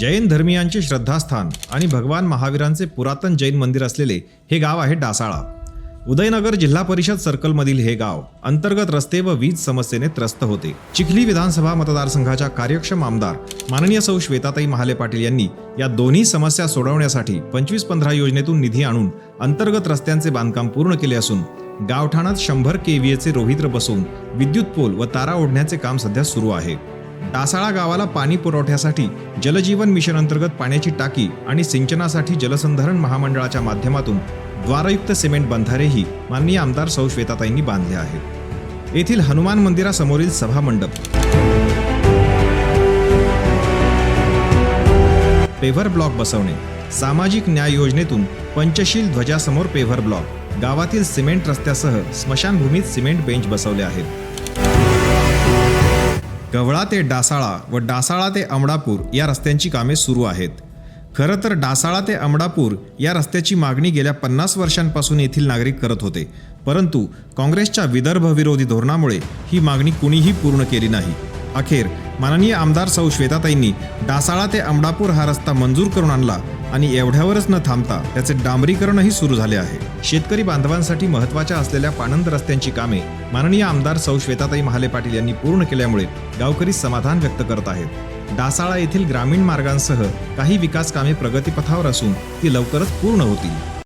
जैन धर्मियांचे श्रद्धास्थान आणि भगवान महावीरांचे पुरातन जैन मंदिर असलेले हे गाव आहे डासाळा. उदयनगर जिल्हा परिषद सर्कलमधील हे गाव अंतर्गत रस्ते व वीज समस्येने त्रस्त होते. चिखली विधानसभा मतदारसंघाच्या कार्यक्षम आमदार माननीय सौ श्वेताताई महाले पाटील यांनी या दोन्ही समस्या सोडवण्यासाठी पंचवीस पंधरा योजनेतून निधी आणून अंतर्गत रस्त्यांचे बांधकाम पूर्ण केले असून गावठाणात शंभर केव्हीएचे रोहित्र बसवून विद्युत पोल व तारा ओढण्याचे काम सध्या सुरू आहे. टासाळा गावाला पाणी पुरवठ्यासाठी जलजीवन मिशन अंतर्गत पाण्याची टाकी आणि सिंचनासाठी जलसंधारण महामंडळाच्या माध्यमातून द्वारयुक्त सिमेंट बंधारेही माननीय आमदार सौ. श्वेताताईंनी बांधले आहेत. येथील हनुमान मंदिरासमोरील सभा मंडप. पेव्हर ब्लॉक बसवणे. सामाजिक न्याय योजनेतून पंचशील ध्वजासमोर पेव्हर ब्लॉक. गावातील सिमेंट रस्त्यासह स्मशानभूमीत सिमेंट बेंच बसवले आहेत. गवळा ते डासाळा व डासाळा ते अमडापूर या रस्त्यांची कामे सुरू आहेत. खरं तर डासाळा ते अमडापूर या रस्त्याची मागणी गेल्या पन्नास वर्षांपासून येथील नागरिक करत होते. परंतु काँग्रेसच्या विदर्भ विरोधी धोरणामुळे ही मागणी कुणीही पूर्ण केली नाही. अखेर माननीय आमदार सौ श्वेताताईंनी डासाळा ते अमडापूर हा रस्ता मंजूर करून आणला आणि एवढ्यावरच न थांबता त्याचे डांबरीकरणही सुरू झाले आहे. शेतकरी बांधवांसाठी महत्त्वाच्या असलेल्या पाणंद रस्त्यांची कामे माननीय आमदार सौ. श्वेताताई महाले पाटील यांनी पूर्ण केल्यामुळे गावकरी समाधान व्यक्त करत आहेत. डासाळा येथील ग्रामीण मार्गांसह काही विकास कामे प्रगतीपथावर असून ती लवकरच पूर्ण होतील.